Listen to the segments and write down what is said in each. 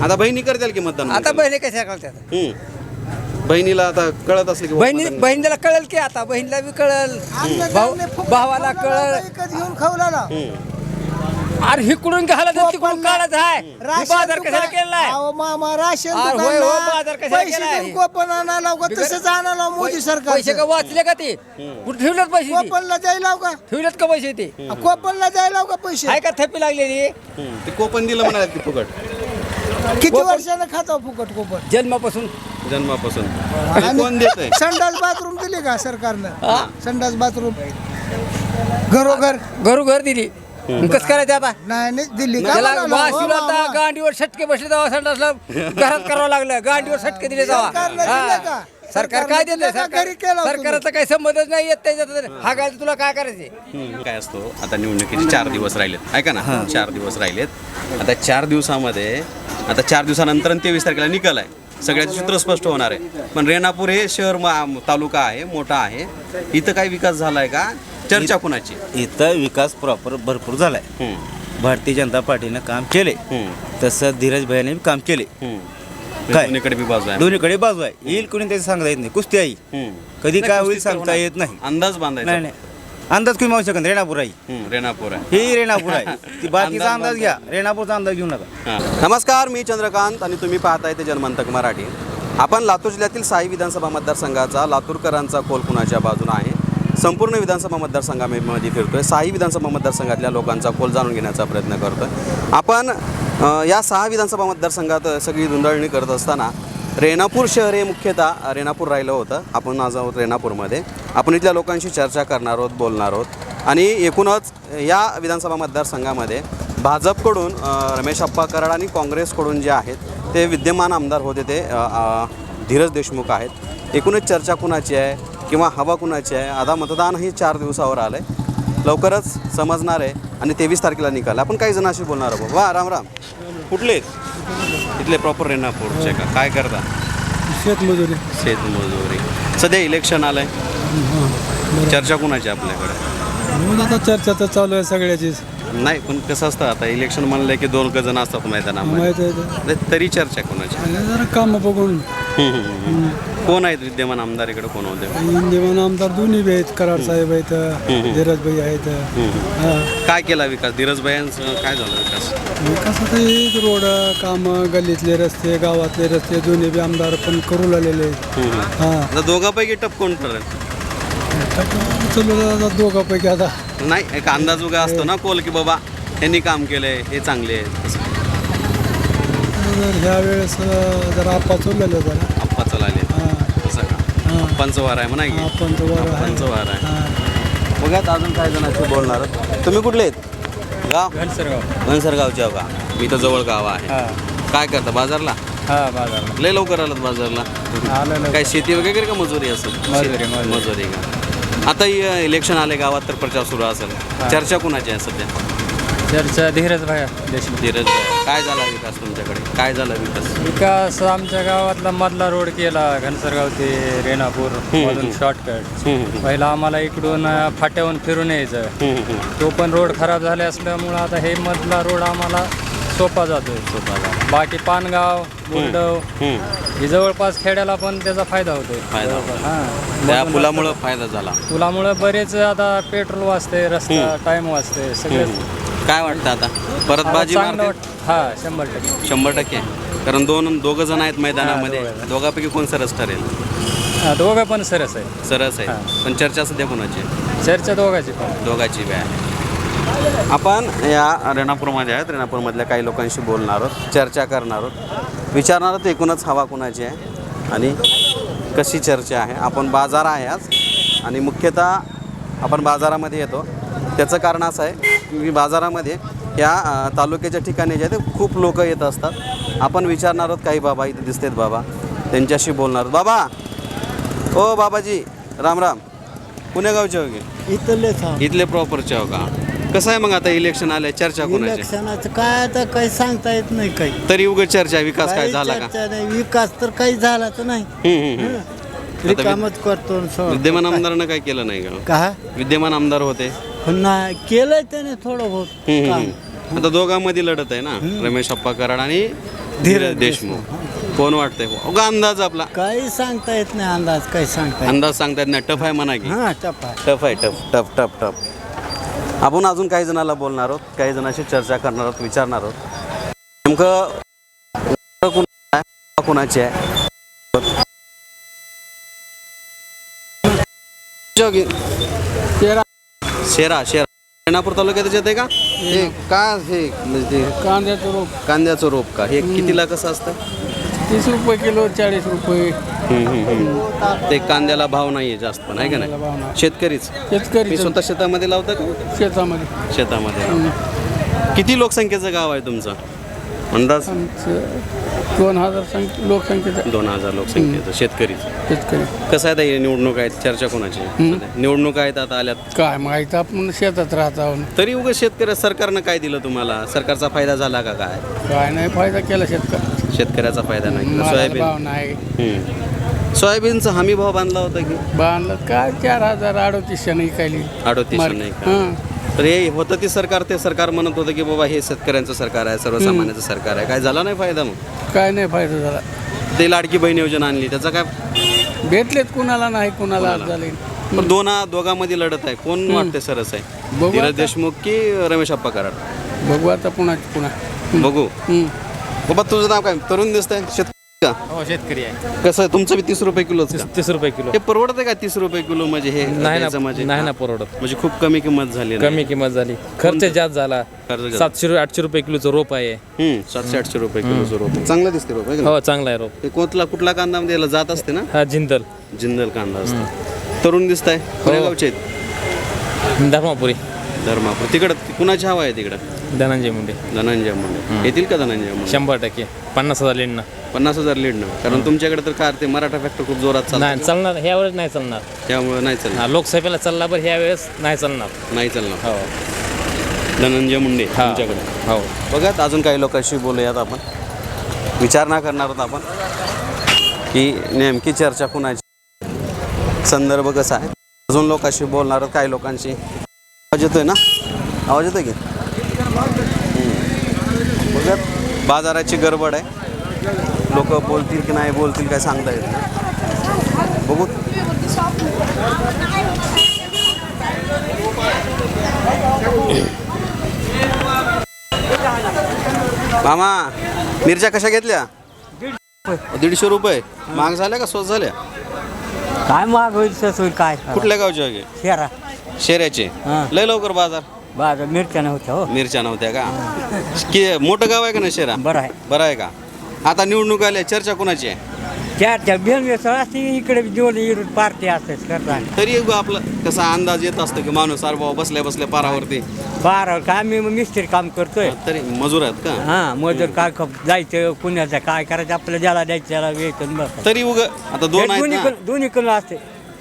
आता बहिणी करतील की मतदान आता बहिणी कशा कळतात हम्म. बहिणीला आता कळत असले की बहिणी मतदान- बहिणीला कळल की आता बहिणीला बी कळल. भाऊ भावाला कळल. घेऊन खावला हम्म. अरे हिकडून घाला तर तिकडून काढत आहे. हे बाजार कशाला केलाय मामा राशन अरे होय, होय, बाजार कशाला पैसे केलाय? देऊन कोपन आणायला का? तसंच आणायला मोदी सरकार पैसे का वाचले का ते? कुठे ठेवलेत पैसे ते? कोपनला जायला का? ठेवलेत का पैसे ते? कोपनला जायला का पैसे? आहे का थप्पी लागलेली? हम्म. ते कोपन दिलं म्हणाले की फुकट. किती वर्षानं खातो फुकट कोपन जन्मापासून. जन्मापासून. आणि कोण देत आहे संडास बाथरूम दिले का सरकारनं? संडास बाथरूम. घरोघर. घरोघर दिली. कसं करायचं आता? नाही नाही दिल्ली का त्याला म्हणाला? हो. गांडीवर षटके बसले तेव्हा संडासला घरात करावं लागलं. गांडीवर षटके दिले सरकारनं दिलं का? सरकार काय देते दिलं का? घरी केलं होतं सरकारचा काही संबंधच नाही येत त्याच्यात. हा काय तुला काय करायचे. काय असतो? आता निवडणुकीचे चार दिवस राहिलेत. ऐका ना चार दिवस राहिलेत. आता चार दिवसामध्ये आता चार दिवसानंतर तेवीस तारखेला निकाल आहे. सगळ्याचं चित्र स्पष्ट होणार आहे. पण रेणापूर हे शहर मा- तालुका आहे मोठा आहे. इथं काही विकास झालाय का? चर्चा कुणाची? इथं विकास प्रॉपर भरपूर झालाय. हम्म. भारतीय जनता पार्टीनं काम केले. हम्म. तसं धीरज भाईने काम केले. हम्म. काय? दोन्हीकडे बी बाजू आहे. दोन्हीकडे बाजू आहे. येईल कोणी त्याचं सांगता येत नाही. कुस्ती आई. हम्म. कधी काय होईल सांगता. येत नाही. अंदाज बांधायचा. नाही नाही. अंदाज तुम्ही मागू शकत रेणापूर आई. हम्म, रेणापूर आहे. ही रेणापूर आहे. ती बाकीचा अंदाज घ्या. रेणापूरचा अंदाज घेऊ नका. हा. नमस्कार मी चंद्रकांत आणि तुम्ही पाहताय ते जनमंतक मराठी. आपण लातूर जिल्ह्यातील साई विधानसभा मतदारसंघाचा लातूरकरांचा कोल कुणाच्या बाजूने आहे? संपूर्ण विधानसभा मतदारसंघामध्ये आहे साई विधानसभा मतदारसंघातल्या लोकांचा कोल जाणून घेण्याचा प्रयत्न करतो आहे आपण या सहा विधानसभा मतदारसंघात सगळी धुंदळणी करत असताना रेणापूर शहर हे मुख्यतः रेणापूर राहिलं होतं. आपण आज आहोत रेणापूरमध्ये. आपण इथल्या लोकांशी चर्चा करणार आहोत बोलणार आहोत. आणि एकूणच या विधानसभा मतदारसंघामध्ये भाजपकडून रमेश अप्पा कराड आणि काँग्रेसकडून जे आहेत ते विद्यमान आमदार होते ते धीरज देशमुख आहेत. एकूणच चर्चा कुणाची आहे? किंवा हवा कुणाची आहे? आता मतदानही चार दिवसावर आलं आहे लवकरच समजणार आहे आणि तेवीस तारखेला निकाल. आपण काही जणांशी बोलणार आहोत. वा राम राम. कुठले? इथले प्रॉपर रेणापूरचे का? काय करता? शेतमजुरी. शेतमजुरी. सध्या इलेक्शन आलंय. चर्चा कुणाची आहे आपल्याकडे? आता चर्चा तर चालू आहे सगळ्याचीच. नाही पण कसं असतं आता? इलेक्शन म्हणलं की दोन जण असतात मैदानामध्ये. माहीत आहे ते. तरी चर्चा कोणाची? आणि जरा काम बघून. कोण आहेत विद्यमान आमदार इकडे? कोण होते? इंदिवन आमदार दोन्ही बी आहेत. कराड साहेब आहेत धीरजभाई आहेत. हा. काय केला विकास? धीरजबाईंचं काय झालं विकास? विकास आता हेच रोड काम गल्लीतले रस्ते गावातले रस्ते दोन्ही बी आमदार पण करू लागलेले आहेत. हा. आता दोघांपैकी टप कोण ठरेल? चलो आता दोघांपैकी आता. नाही एक अंदाज उगा असतो ना कोल की बाबा यांनी काम केलंय हे चांगले आहे. जर ह्या वेळेस जरा आपा चाललेलं जरा. आप्पा चलाले हा. असं का? हा. पंचवार आहे म्हणा की. आपण तर वर आहे. पंचवार आहे. हा. बघात अजून काय जणांशी बोलणार आहोत. तुम्ही कुठले आहेत? गाव? घनसरगावचे आहो का? मी तर जवळ गाव आहे. काय करता? बाजारला? हा बाजार लय लवकर आलात बाजारला? काय शेती वगैरे का मजुरी असेल? मजुरी, मजुरी. मजुरी का? आता इ- इलेक्शन आले गावात तर प्रचार सुरू असेल. चर्चा कुणाची आहे सध्या? चर्चा धीरज भाया देशमुख. धीरज भाई, काय झाला विकास तुमच्याकडे? काय झाला विकास? विकास आमच्या गावातला मधला रोड केला घनसरगाव ते रेणापूर मधून शॉर्टकट पहिला आम्हाला इकडून अ, फाट्याहून फिरून यायचं. तो पण रोड खराब झाले असल्यामुळं आता हे मधला रोड आम्हाला सोपा जातोय. सोपा बाकी पानगाव गुंडव. हे जवळपास खेड्याला पण त्याचा फायदा होतोय. फायदा होतोय. हां. त्या पुलामुळं फायदा झाला. पुलामुळे बरेच आता पेट्रोल वाचते रस्ता टाइम वाचते सगळे काय वाटतं आता? परत बाजी हा शंभर टक्के. शंभर टक्के? कारण दोन दोघं जण आहेत मैदानामध्ये. हा, दोघं. दोघांपैकी कोण सरस ठरेल? हा, दोघं पण सरस आहे. सरस आहे. पण चर्चा सध्या कोणाची? आहे? चर्चा दोघांची पण. दोघांची आहे. आपण या रेणापूरमध्ये आहेत. रेणापूरमधल्या काही लोकांशी बोलणार आहोत चर्चा करणार आहोत. विचारणार आहोत एकूणच हवा कुणाची आहे आणि कशी चर्चा आहे. आपण बाजार आहे आज आणि मुख्यतः आपण बाजारामध्ये येतो. त्याचं कारण असं आहे की बाजारामध्ये या तालुक्याच्या ठिकाणी जे ते खूप लोक येत असतात. आपण विचारणार आहोत काही बाबा इथे दिसतेत बाबा. त्यांच्याशी बोलणार. बाबा! ओ बाबाजी. राम राम. पुणे गावचे हो की? इथले इथले प्रॉपरचे हो का? कसं आहे मग आता इलेक्शन आलंय? चर्चा कोणाची? इलेक्शनाचं काय आता काही सांगता येत नाही काही. तरी उगा चर्चा विकास काय झाला का? चर्चा नाही. विकास तर काही झाला तर नाही. हम्म, हम्म, हम्म. रिकामच करतो आणि सोडतो. विद्यमान आमदारानं काय केलं नाही का? का? विद्यमान आमदार होते. नाही केलंय त्याने थोडं बहुत हम्म, काम. हम्म. आता दोघांमध्ये लढत आहे ना? रमेश अप्पा कराड आणि धीरज देशमुख. कोण वाटतंय? अंदाज आपला. काही सांगता येत नाही अंदाज काही सांगता येत अंदाज सांगतात नाही. टफ आहे म्हणा की. हा टफ आहे. टफ टफ टफ टफ आपण अजून काही जणाला बोलणार आहोत काही जणांशी चर्चा करणार आहोत विचारणार आहोत. नेमकं कुणा- आहे, कुणाची आहे? जोगी. शेरा शेरा. रेणापूर तालुक्यात येते का? हे का हे. म्हणजे कांद्याचं रोप. कांद्याचं रोप का? हे कितीला कसं असतं? तीस रुपये किलो चाळीस रुपये. हम्म, हम्म, हम्म. ते कांद्याला भाव नाहीये जास्त पण आहे का भाव नाही. नाही. शेतकरीच. शेतकरी मी स्वतः शेतामध्ये लावता का शेतामध्ये. शेतामध्ये लावता. किती लोकसंख्येचं गाव आहे तुमचं? अंदाज? आमचं दोन हजार संख्या लोकसंख्येचं. दोन हजार लोकसंख्येचं शेतकरीच. शेतकरी. कसं आहे ताई, निवडणूक आहेत? चर्चा कोणाची? निवडणूक आहेत आता आल्यात. काय माहीत आपण शेतात राहत तरी उगा शेतकऱ्या सरकारनं काय दिलं तुम्हाला? सरकारचा फायदा झाला का काय? काय नाही फायदा केला शेतकरी शेतकऱ्याचा फायदा नाही केला. मालाला सोयाबीन. भाव नाही. हम्म. सोयाबीनचा हमी भाव बांधला होता की? बांधलं काय चार हजार अडोतीसशे नाही कायली अडोतीस मार्क. नाही का? हां. तर हे होतं ते सरकार ते सरकार म्हणत होतं की बाबा हे शेतकऱ्यांचं सरकार आहे सर्वसामान्यांचं सरकार आहे. काय झाला नाही फायदा मग? काय नाही फायदा झाला. ते लाडकी बहीण योजना आणली त्याचा काय भेटलेत कुणाला नाही कुणाला आज झाले. पण दोन दोघांमध्ये लढत आहे. कोण वाटते सरस आहे? बघू धीरज आता. देशमुख की रमेश अप्पा कराड? बघू आता पुन्हा पुन्हा बघू. बाबा तुझं नाव काय? तरुण दिसतंय. शेतकरी का? हो शेतकरी आहे. कसं आहे तुमचं बी तीस रुपये किलोच का? तीस रुपये किलो. हे परवडतं का तीस रुपये किलो म्हणजे हे नाही द्यायचं ना म्हणजे? नाही ना हा. परवडत. म्हणजे खूप कमी किंमत झाली ना. कमी किंमत झाली. खर्च जास्त झाला. खर्च जास्त. सातशे रुपये आठशे रुपये किलोचं रोप आहे. हम्म, सातशे आठशे रुपये किलोचं रोप चांगलं दिसते रोप आहे का नाही? हो चांगला आहे रोप. हे कोणतला कुठला कांदा द्यायला जात असते ना? हा जिंदल. जिंदल कांदा असतो. तरुण दिसत आहे गावचे आहेत धर्मापुरी. धर्मापूर. तिकडं कुणाची हवा आहे तिकडं? धनंजय मुंडे. धनंजय मुंडे. येतील का धनंजय मुंडे? शंभर टक्के. पन्नास हजार लेणं. पन्नास हजार लीड कारण तुमच्याकडे तर कार ते मराठा फॅक्टर खूप जोरात नाही चालणार ह्या वेळेस नाही चालणार. त्यामुळे नाही चालणार. हा लोकसभेला चालला बरं ह्या वेळेस नाही चालणार. नाही चालणार. हो. धनंजय मुंडे. तुमच्याकडे. हो. बघा अजून काही लोकांशी बोलूयात आपण. विचारणा करणार आहोत आपण. की नेमकी चर्चा कुणाची? संदर्भ कसा आहे? अजून लोकांशी बोलणार आहोत काही लोकांशी. आवाज येतोय ना? आवाज येतोय की? हम्म. बघा बाजाराची गडबड आहे. लोक बोलतील की नाही बोलतील काय सांगता येत नाही. बघू. मामा मिरच्या कशा घेतल्या? दीडशे रुपये. महाग झाल्या का स्वस्त झाल्या? काय माग होईल तसं होईल काय? कुठल्या गावच्या गे शेरा. शेऱ्याचे. लय लवकर बाजार. बाजार मिरच्या नव्हत्या हो. मिरच्या नव्हत्या का? की मोठं गाव आहे का ना शेरा? बरं आहे. बरं आहे का? आता निवडणूक आल्या चर्चा कोणाची आहे? असते इकडे पार्टी असते करता तरी आपलं कसा अंदाज येत असतो की माणूस अरे बाबा बसल्या बसल्या पारावरती? बारा काय मी मिस्त्री काम करतोय. तरी मजूर आहेत का? हा मजूर काय खप- जायचं पुण्याचं काय करायचं आपल्याला ज्याला द्यायचं त्याला वेतन बस. तरी उग आता दोन आहेत दोन्ही ना? कडून- दोन्ही कडून असते?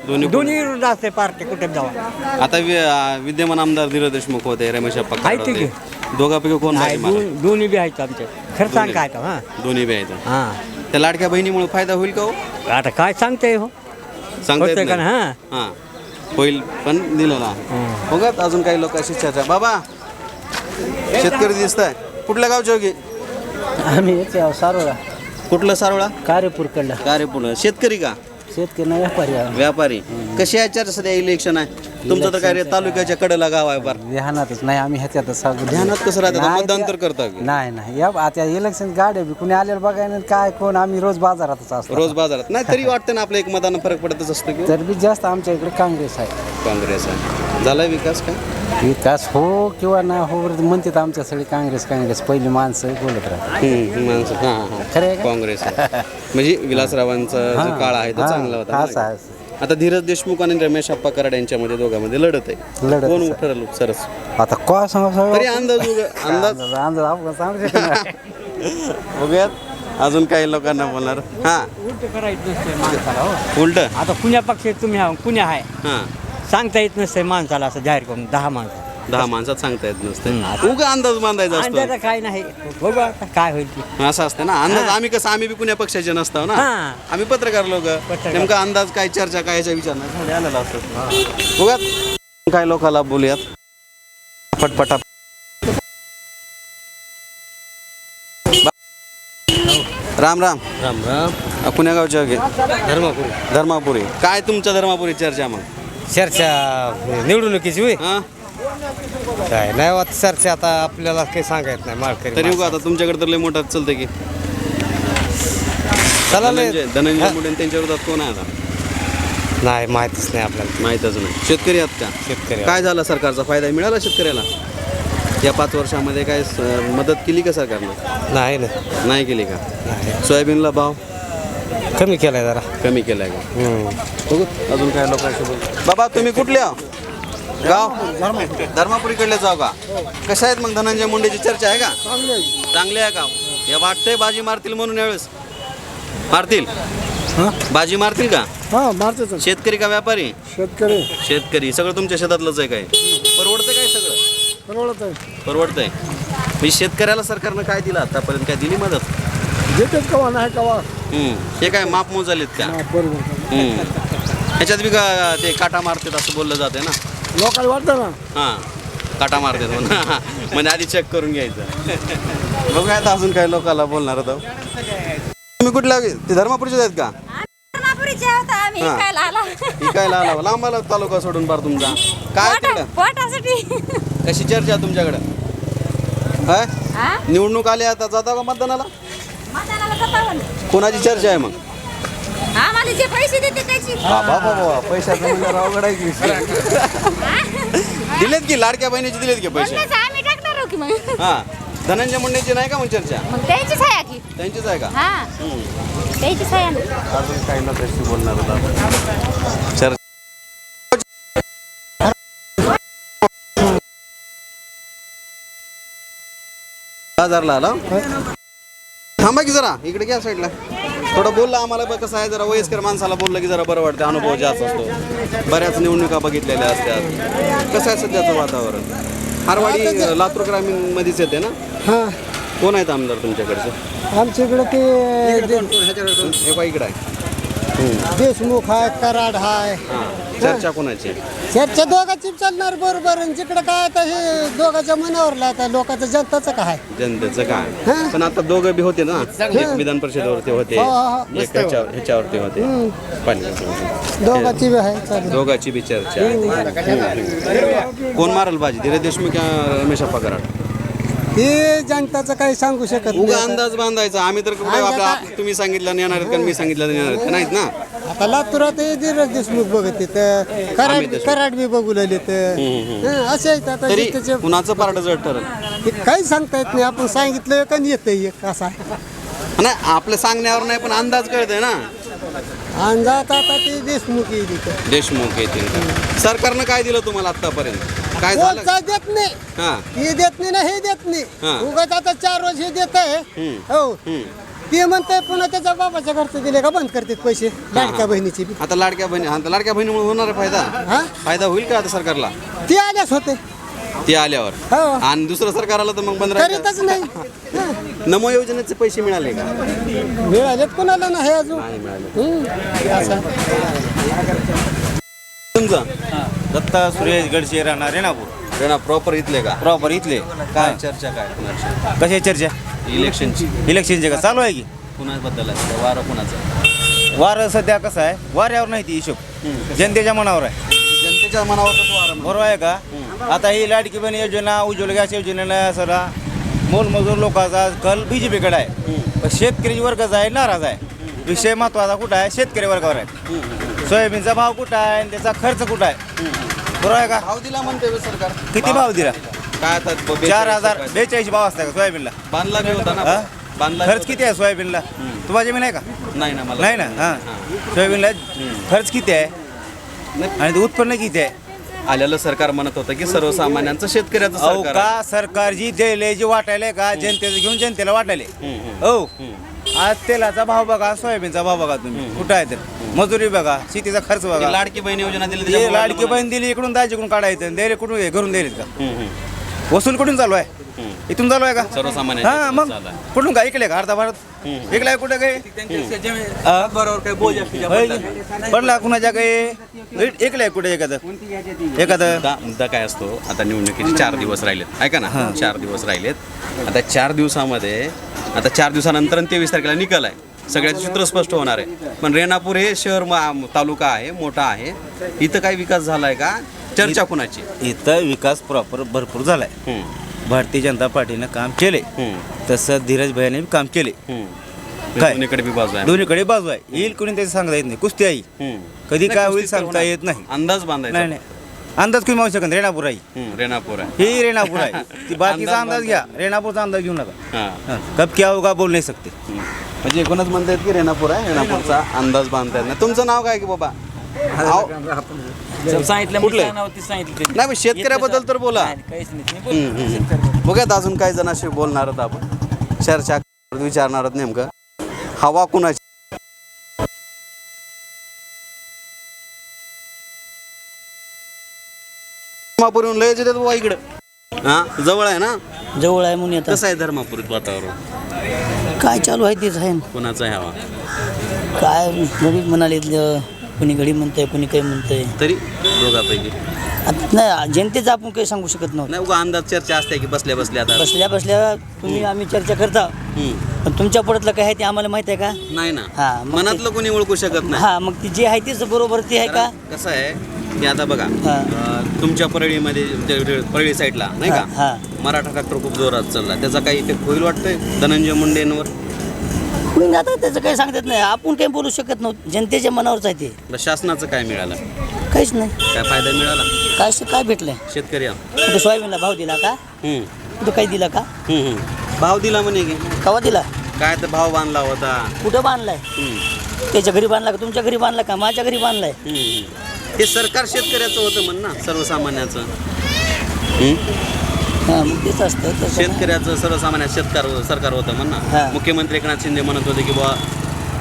दोन्ही. दोन्ही इरून असते पार्टी कुठे जावा. आता वि- विद्यमान आमदार धीरज देशमुख होते रमेश अप्पा कराड आहेत की? होते दोघांपैकी कोण नाही? दोन- दोन्ही बी आहेत आमचे? खरं सांग काय तर हा? दोन्ही बी आहेत. हा. त्या लाडक्या बहिणीमुळे फायदा होईल का हो? आता काय सांगते हो? सांगता येत का नाही. ना हा? होईल पण दिलेला बघा अजून काही लोकांशी चर्चा. बाबा शेतकरी दिसत आहे कुठल्या गावचे होगी आम्ही येते सारोळा. कुठलं सारोळा? कार्यपूरकडला का रे पुढं शेतकरी का? शेतकरी व्यापारी व्यापारी. कशी आहे चर्चा सध्या इलेक्शन आहे? तुमचं तर काय तालुक्याच्या कडेला गाव आहे फार. ध्यानातच नाही आम्ही ह्याच्यातच सांगू ध्यानात कसं राहतं नाही मतदान तर करता की. नाही नाही. या आता इलेक्शन गाड्या बी कुणी आलेलं बघायला नाही, काय कोण? आम्ही रोज बाजारातच असतो. रोज बाजारात. नाही तरी वाटतं ना आपल्या एक मतानं फरक पडतच असतो की. तर बी जास्त आमच्या इकडे काँग्रेस आहे. काँग्रेस आहे. झालाय विकास का विकास हो किंवा ना हो म्हणतात आमच्या सगळी काँग्रेस काँग्रेस. पहिली माणसं बोलत राहतात. हम्म, माणसं. हां हां खरं आहे का? काँग्रेस. आहे. म्हणजे विलासरावांचा जो काळ आहे तो चांगला होता ना? असं आहे, असं. आता धीरज देशमुख आणि रमेश अप्पा कराड यांच्यामध्ये दोघांमध्ये लढत आहे. लढत कोण आहे. ठरल सरस? आता काय सांगा तरी अंदाज उगा- अंदाज अंदाज अंदाज आपण सांगू शकत नाही. अजून काही लोकांना बोलणार. हा. उलट करायचं नसते माणसाला हो. उलट? आता पुण्या पक्षात तुम्ही पुण्या आहे? हा. सांगता येत नसते माणसाला असं जाहीर करून दहा माणसं. दहा माणसात सांगता येत नसते उगा अंदाज बांधायचा अंदाजा असतो काय नाही. बघू आता काय होईल ते. असं असतं ना अंदाज आम्ही कसं आम्ही बी कुण्या पक्षाचे नसतो ना. हां. आम्ही पत्रकार लोक. पत्रकार. नेमका अंदाज काय चर्चा काय याच्या विचार आलेला असतो. काय लोकाला बोलूयात. पटपटा. राम राम. राम राम. अ, कुण्या गावच्या धर्मापुरी. धर्मापुरी. काय तुमच्या धर्मापुरी चर्चा मग? चर्चा निवडणुकीची होय? हां. काय नाही वाट चर्चा आता आपल्याला काही सांगायत नाही माळकरी तरी उगा आता तुमच्याकडे तर लय मोठा चालतं की. चला धनंजय धनंजय मुंडे आणि त्यांच्या विरोधात कोण आहे आता? नाही माहितीच नाही आपल्याला. माहीतच नाही. शेतकरी आहात का? शेतकरी काय झाला सरकारचा फायदा? मिळाला शेतकऱ्याला? या पाच वर्षामध्ये काय स- मदत केली का सरकारनं? नाही ना. नाही केली का? नाही. सोयाबीनला भाव? कमी केलाय जरा. कमी केलाय का? हम्म. बघू अजून काय लोकांशी बोल. बाबा तुम्ही कुठले आहो? गाव? धर्मापुरीकडले जाऊ का? कशा आहेत मग धनंजय मुंडेची चर्चा आहे का? चांगली आहे का? या वाटतंय बाजी मारतील म्हणून यावेळेस. मारतील? बाजी मारतील का? हा मारते शेतकरी का व्यापारी? शेतकरी. शेतकरी. सगळं तुमच्या शेतातलंच आहे काय? परवडतं काय सगळं? परवडत आहे परवडतंय. म्हणजे शेतकऱ्याला सरकारनं काय दिलं आतापर्यंत? काय दिली मदत? देतेच कवा नाही कवा. हम्म. हे काय माप मोजालेत का? बरोबर हम्म. ह्याच्यात बी का ते काटा मारतात असं बोललं जाते ना? लोकांना वाटतं ना. हां. काटा मारतात म्हणून. म्हणजे आधी चेक करून घ्यायचं. बघूया आता अजून काय लोकांना बोलणार होतो तुम्ही कुठल्या ते धर्मापुरीचे आहेत का? धर्मापुरीचे आहोत आम्ही हा. इकायला आला. इकायला आला. लांबाला तालुका सोडून पार तुमचा. काय पोटा- तिकडं? पोटासाठी. कशी चर्चा आहे तुमच्याकडं? काय हा? निवडणूक आली आता जाता का मतदानाला. कोणाची चर्चा आहे मग? आम्हाला जे पैसे देते त्याची. बाबा बाबा म्हणल्यावर अवघड आहे की दिलेत की लाडक्या बहिणीचे दिलेत की पैसे? म्हणूनच आम्ही टाकणार आहोत की मग. हा. धनंजय मुंडेची नाही का मग चर्चा? मग त्याचीच आहे की. त्यांचीच आहे का? हा. त्याचीच आहे ना. अजून काही ना कशी बोलणार होता चर्चा. बाजारला आला? थांबा की जरा इकडे घ्या साईडला थोडं बोललं आम्हाला कसं आहे जरा वयस्कर माणसाला बोललं की जरा बरं वाटतं अनुभव जास्त असतो. बऱ्याच निवडणुका बघितलेल्या असतात. कसं आहे सध्याचं वातावरण? हारवाडी लातूर ग्रामीण मध्येच येते ना? हा. कोण आहेत आमदार तुमच्याकडचे? आमच्या इकडे ते हे इकडे आहे. देशमुख आहे कराड आहे चर्चा कोणाची? चर्चा दोघांची चालणार बरोबर. आणि जिकडे काय आता हे दोघांच्या मनावरला आता लोकांचं जनताचं काय? जनतेचं काय? पण आता दोघं बी होते ना? एक विधान परिषदेवरती होते हा, हा, हा. एक ह्याच्यावरती होते. पालिका दोघांची बी आहे चालेल दोघाची बी चर्चा आहे. कोण मारल बाजी? धीरे देशमुख का रमेश अप्पा कराड? हे जनताचं काही सांगू शकत उगा नाही अंदाज बांधायचा. आम्ही तर कुठे आपला आप- तुम्ही सांगितलं नाही येणार आहेत का मी सांगितलं नाही येणार आहेत का? नाहीत ना? आता लातूरात धीरज देशमुख बघत येत कराड कराड बी बघू लागले तर असे आहेत आता तरी जे त्याचे कुणाचं पारड जड ठरल? हे काही सांगता येत नाही. आपण सांगितलं का येतं एक असा. नाही आपल्या सांगण्यावर नाही पण अंदाज कळतंय ना. अंदाज आता ते देशमुख येईल इथं. देशमुख येतील. का सरकारनं काय दिलं तुम्हाला आतापर्यंत? काय झालं? कोणता देत नाही. हा. हे देत नाही ना हे देत हा. नाही उगाच आता चार वर्ष हे देत आहे. हम्म. हो. हम्म. ते म्हणते पुन्हा त्याच्या बाबाच्या घरचे दिले का बंद करतात पैसे? लाडक्या बहिणीचे बी. आता लाडक्या बहिणी आता लाडक्या बहिणीमुळे होणार आहे फायदा? हा? फायदा होईल का आता सरकारला? ते आल्याच होते. ते आल्यावर. हो. आणि दुसरं सरकार आलं तर मग बंद राहील करीतच नाही. हा. नमो योजनेचे पैसे मिळाले का? मिळालेत कोणाला नाही अजून? नाही मिळाले. हम्म. असं. तुमचं? दत्ता सुरेश गडशे राहणार रेणापूर रेणा प्रॉपर इथले का? प्रॉपर इथले. काय? चर्चा काय? कुणाची? कशी चर्चा? इलेक्शनची इलेक्शनचे का? चालू आहे की? कुणाबद्दल आहे? वारं कुणाचं? वार सध्या कसं आहे? वाऱ्यावर नाही ती हिशोब. जनतेच्या मनावर आहे. जनतेच्या मनावरच वारं बरोबर आहे का? आता ही लाडकी बहीण योजना उज्ज्वल गॅस योजनेला सरा मोलमजूर लोकांचा कल बी जे पीकडे आहे. पण शेतकरी वर्गाचा आहे नाराज आहे. विषय महत्त्वाचा कुठं आहे? शेतकरी वर्गावर आहे. सोयाबीनचा भाव कुठं आहे आणि त्याचा खर्च कुठं आहे? बरोबर आहे का? भाव दिला म्हणते सरकार. किती भाव दिला? काय आता ब- बेचाळीस चार हजार रुपये. बेचाळीस भाव असता का सोयाबीनला? बांधला बी होता ना? बांधला खर्च किती आहे सोयाबीनला? तुम्हाला जमीन आहे का. नाही ना मला नाही ना? हां. सोयाबीनला खर्च किती आहे? आणि ते उत्पन्न किती आहे? आलेलं सरकार म्हणत होतं की सर्वसामान्यांचं शेतकऱ्याचं अहो सरकार आहे. का सरकार जी द्यायले जी वाटायले का जनतेचं घेऊन जनतेला वाटायले? हो आज तेलाचा भाव बघा सोयाबीनचा भाव बघा तुम्ही. कुठं आहे तर मजुरी बघा शेतीचा खर्च बघा. लाडकी बहीण योजना दिली हे त्याच्यामुळे लाडकी बहीण दिली इकडून दाजीकडून काढायचं द्यायला कुठून हे घरून द्यायला का? हम्म, हम्म. वसूल कुठून चालू आहे? इथून चालू आहे का? सर्वसामान्य हा मग कुठून का? इकडे का? अर्धा भारत? इकडे आहे कुठे काय पडला कुणाच्या काही? इकडे आहे कुठे एखादं? एखादं? मुद्दा मुद्दा काय असतो? आता निवडणुकीचे चार दिवस राहिलेत ऐका ना? चार दिवस राहिलेत. आता चार दिवसामध्ये आता चार दिवसानंतर तेवीस तारखेला निकाल आहे. सगळ्याचं चित्र स्पष्ट होणार आहे. पण रेणापूर हे शहर मा- तालुका आहे मोठा आहे. इथं काही विकास झालाय का? चर्चा कुणाची? इथं विकास प्रॉपर भरपूर झालाय. हम्म, भारतीय जनता पार्टीनं काम केले हम्म, तसं धीरज भाईने काम केले हम्म. काय? दोन्हीकडे बी बाजू आहे. दोन्हीकडे बाजू आहे. येईल कोणी त्याचं सांगता येत नाही. कुस्ती हम्म. कधी काय होईल सांगता. येत नाही. अंदाज बांधायचा. नाही नाही. अंदाज तुम्ही मागू शकत नाही, रेणापूर आहे. हम्म, रेणापूर आहे. ही रेणापूर आहे. ती बाकीचा अंदाज घ्या. रेणापूरचा अंदाज घेऊ नका. हा. हं. कब क्या होगा बोल नाही सकते हम्म. म्हणजे एकूणच म्हणतायत की रेणापूर आहे. रेणापूरचा अंदाज बांधतायत नाही. तुमचं नाव काय की बाबा? आव- सांगितलं कुठलं? सांगितलं नाही पण शेतकऱ्याबद्दल तर बोला. काहीच नाही. हम्म, हम्म. बघूयात अजून काही जणांशी बोलणार आहोत आपण. चर्चा विचारणार आहोत नेमकं. हवा कुणाची? धर्मापुरीहून लय येतात बाबा इकडं. हा? जवळ आहे ना? जवळ आहे म्हणून येतात. कसं आहे धर्मापुरीत वातावरण? काय चालू आहे तेच आहे कुणाचं आहे हवा? काय घडी म्हणाले कुणी घडी म्हणतंय कुणी काही म्हणतंय. तरी? दोघापैकी. आता नाही जनतेचं आपण काही सांगू शकत नव्हतं. नाही उगा अंदाज चर्चा असते की बसल्या बसल्या आता. बसल्या बसल्या तुम्ही आम्ही चर्चा करता. हम्म. पण तुमच्या पडतलं काय आहे ते आम्हाला माहीत आहे का? नाही ना. हा, मग ते- मनातलं कोणी ओळखू शकत नाही. हा मग ती जे आहे तेच बरोबर ते आहे का? कारण कसं आहे की आता बघा. अं, तुमच्या परळीमध्ये परळी साईडला नाही हा, का? हा. मराठा ट्रॅक्टर खूप जोरात चालला. त्याचा काही इफेक्ट होईल वाटतंय धनंजय मुंडेंवर? मग आता त्याचं काही सांगतात नाही. आपण काही बोलू शकत नव्हतं. जनतेच्या मनावरच आहे ते. बरं, शासनाचं काय मिळालं? काहीच नाही. काय फायदा मिळाला? काय काय भेटलंय? शेतकरी हा. कुठे सोयाबीनला भाव दिला का? हम्म, कुठं काही दिला का? हम्म, हम्म. भाव दिला म्हणे की. कवा दिला? काय तर भाव बांधला होता. कुठं बांधलाय? हम्म, त्याच्या घरी बांधला का? तुमच्या घरी बांधला का? माझ्या घरी बांधलाय. हम्म, हम्म. हे सरकार शेतकऱ्याचं होतं म्हण ना सर्वसामान्याचं? हा? मग तेच असतं तसं नाही. शेतकऱ्याचं सर्वसामान्य शेतकार सरकार होतं म्हण हा. ना मुख्यमंत्री एकनाथ शिंदे म्हणत होते की बुवा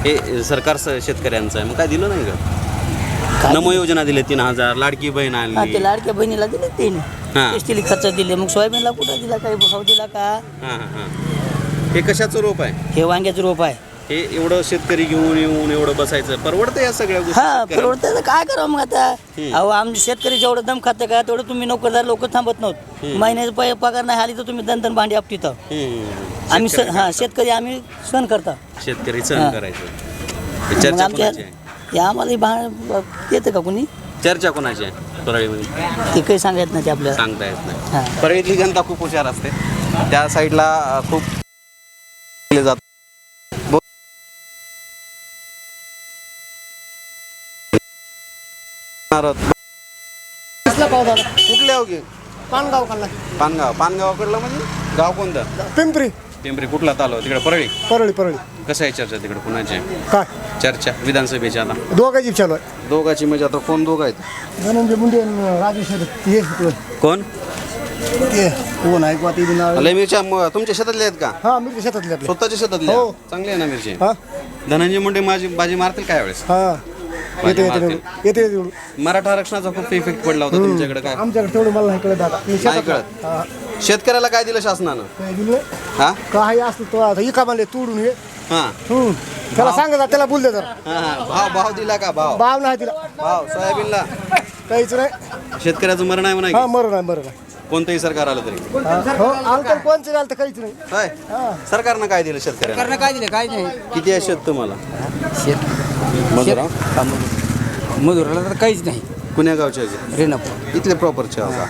हे सरकार स- शेतकऱ्यांचं आहे. मग काय दिलं नाही का काय नमो योजना दिले तीन हजार लाडकी बहीण हा आणली ते लाडक्या बहिणीला दिले तीन. हा. एसटीला खर्च दिले मग सोयाबीनला कुठं दिला काही भाव दिला का? हां हां हां. हे कशाचं रोप आहे? हे वांग्याचं रोप आहे. हे एवढं शेतकरी घेऊन येऊन एवढं बसायचं परवडतं या सगळ्या गोष्टी हा शेतकऱ्याला? परवडतं तर काय करावं मग आता? अहो आमचे शेतकरी जेवढं दम खातं का तेवढं तुम्ही नोकरदार लोक थांबत नव्हत. महिन्याचे पै पगार नाही आली तर तुम्ही दन दन भांडी आपटीत हम्म. आम्ही सण हा शेतकरी आम्ही सण करता. शेतकरी हा. सहन करायचं. हे मग चर्चा आमच्या कोणाची आहे? हे आम्हाला भा येतं का कुणी? चर्चा कोणाची आहे? परळीमध्ये. ते काही सांगत नाही ते आपल्याला. सांगता येत नाही. हा. परळीतली जनता खूप हुशार असते. त्या साईडला अ, खूप केले जात. कुठले हो की? पानगाव खाल्ला. पानगाव. पानगावाकडलं म्हणजे गाव कोणतं? पिंपरी. पिंपरी कुठला तालुका? तिकडे परळी? परळी परळी. कसं आहे चर्चा तिकडे कुणाची? काय? चर्चा विधानसभेची आता. दोघांची चालू आहे. दोघाची म्हणजे आता कोण दोघं आहेत? धनंजय मुंडे आणि राजेश्वर हे कोण? ते. कोण आहे का ते नाव? लय मिरच्या म- तुमच्या शेतातले आहेत का? हा मी शेतातले आपले. स्वतःच्या शेतातले? हो. चांगले आहे ना मिरची? हा. धनंजय मुंडे माझी बाजी मारतील काय वेळेस हा. येते येते मारतील. निवडून. येते येते निवडून. मराठा आरक्षणाचा खूप इफेक्ट पडला होता तुमच्याकडे काय आमच्याकडे तेवढं मला नाही कळत आता मी नाही शेतात कळत. हा. शेतकऱ्याला काय दिलं शासनानं काय दिलं हा काही असलं तो आता इका मानले तोडून हे हा हम्म. त्याला सांगा त्याला बोल दे जरा हा, हा. भाव भाव दिला का भाव भाव नाही तिला भाव सोयाबीनला काहीच नाही शेतकऱ्याचं मरण आहे म्हणा हा. मरण नाही मरण नाही कोणतंही सरकार आलं तरी. हा. हो आलं तर कोणचं आलं तर काहीच नाही. होय सरकारनं काय दिलं शेतकऱ्यांना? काय दिलं? काय नाही. किती आहे शेत तुम्हाला? शेत. मजुरा मजुराला तर काहीच नाही. कुण्या गावचे आहे? रेणापूर. इथले प्रॉपरचे का?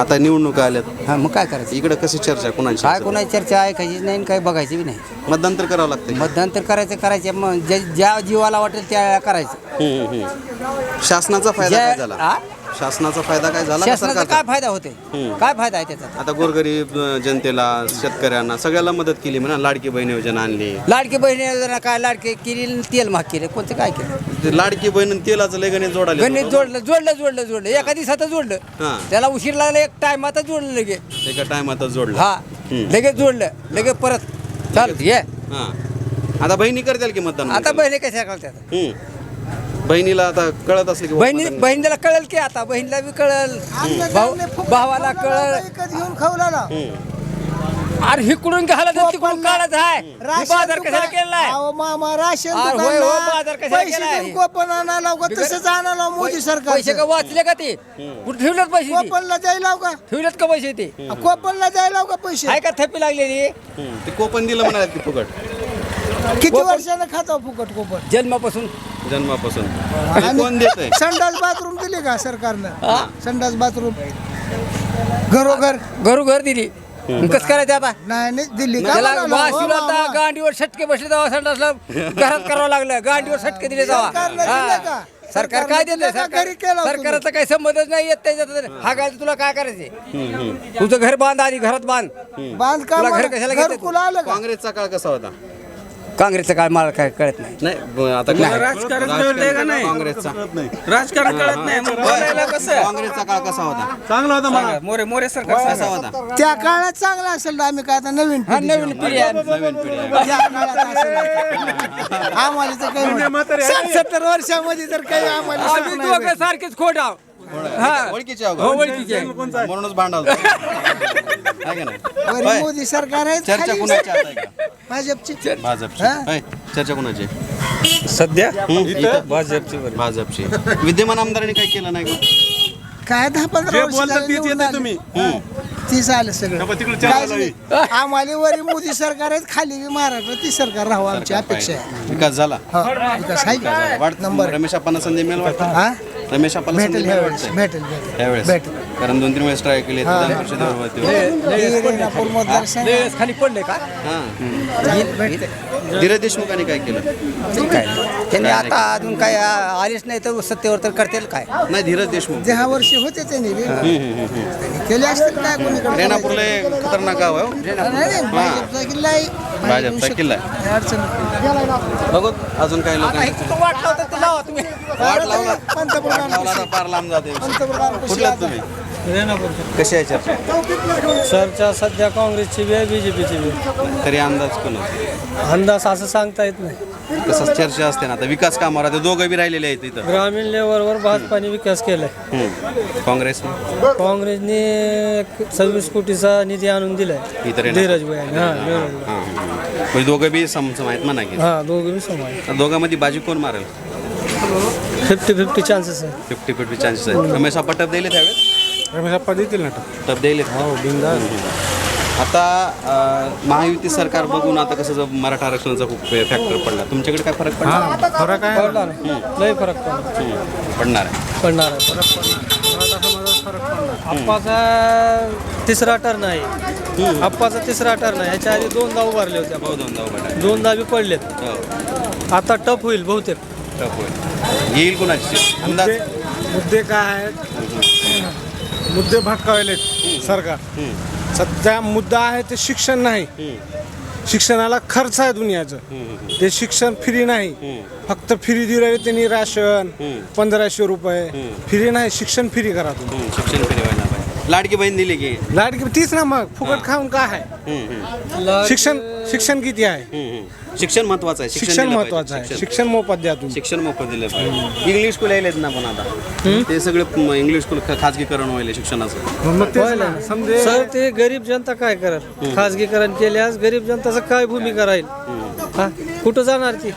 आता निवडणुका आल्यात. हा मग काय करायचं? इकडे कशी चर्चा कुणाची काय कोणाची चर्चा ऐकायचीच नाही आणि काही बघायची बी नाही. मतदान तर करावं लागतं मतदान तर करायचं करायचं. मग ज्या ज्या जीवाला वाटेल त्या करायचं. शासनाचा फायदा काय झाला? आ? शासनाचा फायदा काय झाला का शासनाचा सरकारचा? काय फायदा होते? हम्म. काय फायदा आहे त्याचा? आता गोरगरीब अं, जनतेला शेतकऱ्यांना सगळ्याला मदत केली म्हणा लाडकी बहीण योजना आणली. लाडकी बहिणी योजना काय लाडके केली आणि तेल महाग केले कोणतं काय केलं? ते लाडकी बहीण आणि तेलाचं लय गणित जोडाले गणित जोडलं जोडलं जोडलं जोडलं. एका दिवसात जोडलं. त्याला उशीर लागला एक टाइम आता जोडलं लगे एका टायमातच जोडलं. हा. हम्म. लगेच जोडलं लगेच परत. चाल ये. हा. आता बहिणी करतील की मतदान? आता बहिणी कशा करतात? हम्म. बहिणीला आता कळत असले की बहिणी बहिणीला कळल की आता बहिणीला बी कळल. भाऊ भावाला कळल. घेऊन खाऊ लागला हम्म. अरे हिकडून घाला तिकडून काढायचं आहे. हे बाजार कशाला केलाय? अहो मामा राशन अरे होय, बाजार कशाला पैसे केलाय? देऊन कोपन आणायला का? तसंच आणायला मोदी सरकार पैसे का वाचले का ते? कुठे ठेवलेत पैसे ते? कोपनला द्यायला का? ठेवलेत का पैसे ते? कोपनला द्यायला का पैसे? आहे का थप्पी लागलेली? ते कोपन दिलं म्हणाले की फुकट. किती वर्षानं खाता फुकट कोपन? जन्मापासून जन्मापासून. आणि कोण देत आहे? संडास बाथरूम दिली का सरकारनं? संडास बाथरूम. घरोघर. घरोघर दिली. कसं करायचं आता? नाही नाही दिल्ली का त्याला म्हणाला? हो, आता. गांडीवर षटके बसले तेव्हा संडासला घरात करावं लागलं. गांडीवर षटके दिले सरकारनं दिलं हा. का? सरकार काय सरकारनं दिलं का? सरकार घरी केलं? सरकारचा काही संबंधच नाही येत त्याच्यात. हा काय तुला काय करायचे तुझं घर बांध आधी घरात बांध. बांधकाम तुला घर कशाला घेतात? घरकुल आलं का? काँग्रेसचा काळ कसा होता? काँग्रेसचं काय मला काय कळत नाही. नाही ब- आता काय- राजकारण काँग्रेसचा. राजकारण कळत नाही. मग बोलायला कसं? काँग्रेसचा काळ कसा होता? चांगला होता मला मोरे मोरे सरकार कसा होता? त्या काळात चांगला असेल ना आम्ही काय आता नवीन हा पिढी नवीन पिढी आहे. नवीन पिढी आहे. त्या काळात असेल. आम्हाला तर काही साठ सत्तर वर्षामध्ये तर काही आम्हाला नाही. दोघं. सारखेच खोट आहोत हा. ओळखीचे आहो हो का? ओळखीचे आहे. म्हणूनच भांडावतो आहे का नाही? बरं, होय. मोदी सरकार आहे चर्चा खाली कुणाची आता आहे का? भाजपची. भाजपची. हा? होय. चर्चा कुणाची? सध्या? इथं? भाजपची भाजपची. विद्यमान आमदारांनी काही केलं नाही का? काय दहा पंधरा वर्ष झाली निवडून आले. तुम्ही. तीच आलं सगळं. काहीच नाही. आम्हाला वरी मोदी सरकार आहेत खाली बी महाराष्ट्र ती सरकार राहावं आमची अपेक्षा आहे. विकास झाला. हा, विकास आहे का? वाटतं नंबर. रमेश आप्पांना संधी मिळेल वाटतं? हा? रमेश आप्पाला संधी भेटेल मिळेल वाटतं भेटेल भेटेल त्यावेळेस भेटेल. कारण दोन तीन वेळेस ट्राय केली विधान परिषदेवर होती. ही रेणापूर मतदारसंघ लेस खाली पडले का हा भेटते धीरज देशमुखांनी काय केलं काय त्यांनी आता अजून काय आलेच नाही तर सत्तेवर तर करतील काय नाही धीरज देशमुख दहा वर्ष होते त्यांनी बी. केले असतील काय कोणीकडे रेणापूरला एक खतरनाक गाव आहे हो. नाही, नाही, भाजपचा किल्ला आहे भाजपचा किल्ला आहे. बघू अजून काही लोकांनी वाट लावतात ते लावा तुम्ही. वाट लावला वाट पंतप्रधान लावला तर पार लांब जाते. पंतप्रधान कशी कुठल्यात आता? तुम्ही? कशी आहे चर्चा? चर्चा सध्या काँग्रेसची बी आहे बीजेपीची बी तरी अंदाज कोण अंदाज असं सांगता येत नाही. कसं चर्चा असते ना आता. विकास कामावर ते दोघं बी राहिलेले आहेत इथं. ग्रामीण लेवलवर भाजपाने विकास केलाय. हम्म. काँग्रेस काँग्रेसने एक सव्वीस कोटीचा निधी आणून दिलाय. इतर आहे ना? धीरज भाई. हा धीरज भाई. हां, हां, हां. म्हणजे दोघं बी समसम आहेत म्हणा की. हा दोघे बी समान आता दोघांमध्ये बाजी कोण मारेल? फिफ्टी फिफ्टी चान्सेस आहे. फिफ्टी फिफ्टी चान्सेस आहेत रमेश आप्पा टप द्यायला त्यावेळेस रमेशप्पा देतील ना टप द्यायले हो आता अं, महायुती सरकार बघून आता कसं जर मराठा आरक्षणाचा खूप फॅक्टर पडला तुमच्याकडे काय फरक पडला? फरक आहे ना? लय फरक हम्म. पडणार आहे. पडणार आहे. आप्पाचा तिसरा टर्न आहे. आप्पाचा तिसरा टर्न आहे. ह्याच्या आधी दोनदा उभारले होते आपण. हो दोनदा उभा आहे. दोनदा बी पडलेत. हो. आता टफ होईल बहुतेक. टप होईल. येईल कोणाची? अंदाज? मुद्दे काय आहेत? मुद्दे भटकावलेत सरकार. सध्या मुद्दा आहे ते शिक्षण नाही. शिक्षणाला खर्च आहे दुनियाचं. ते शिक्षण फ्री नाही. फक्त फ्री दिलं त्यांनी राशन पंधराशे रुपये. फ्री नाही शिक्षण फ्री करा तुम्ही. शिक्षण फ्री लाडकी बहीण दिली की. लाडकी तीच ना मग. फुकट खाऊन काय आहे? हम्म, हम्म, शिक्षण शिक्षण किती आहे? हम्म, हम्म. शिक्षण महत्वाचं आहे. शिक्षण दिलं महत्वाचं. आहे. शिक्षण. शिक्षण मोफत द्या तुम्ही. शिक्षण मोफत दिलं पाहिजे. इंग्लिश स्कूल यायलेत ना पण आता. ते सगळे इंग्लिश स्कूल खाजगीकरण व्हायला शिक्षणाचं. मग तेच ना, समजे सर ते गरीब जनता काय करत खाजगीकरण केल्यास गरीब जनताचं काय भूमिका राहील? हा? कुठं जाणार ती?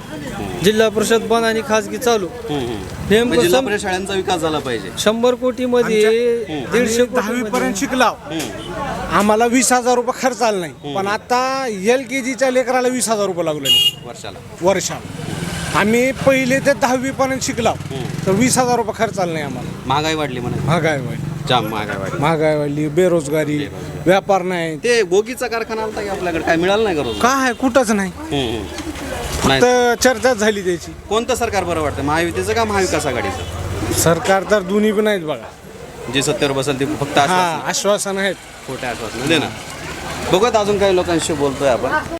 जिल्हा परिषद बंद आणि खाजगी चालू. नेमकं जिल्हा परिषद शाळांचा विकास झाला पाहिजे. शंभर कोटी मध्ये दीडशे दहावी कोटी पर्यंत शिकला. आम्हाला वीस हजार रुपये खर्च आला नाही. पण आता एल के जीच्या लेकराला वीस हजार रुपये लागले. वर्षाला. वर्षाला. आम्ही पहिले ते दहावी पर्यंत शिकला तर वीस हजार रुपये खर्च आला नाही आम्हाला. महागाई वाढली म्हणा. महागाई वाढली जाम महागाई वाढली महागाई वाढली बेरोजगारी. व्यापार नाही. ते बोगीचा कारखाना आलता की आपल्याकडे? काय मिळालं नाही का रोज काय आहे? कुठंच नाही. हम्म, हम्म. तर चर्चाच झाली त्याची. कोणतं सरकार बरं वाटतं? महायुतीचं का महाविकास आघाडीचं? सरकार तर दोन्ही पण आहेत बघा. जे सत्तेवर बसेल ते फक्त हा आश्वासन आश्वासन आहेत. खोट्या आश्वासन. दे ना. बघत अजून काही लोकांशी बोलतोय आपण.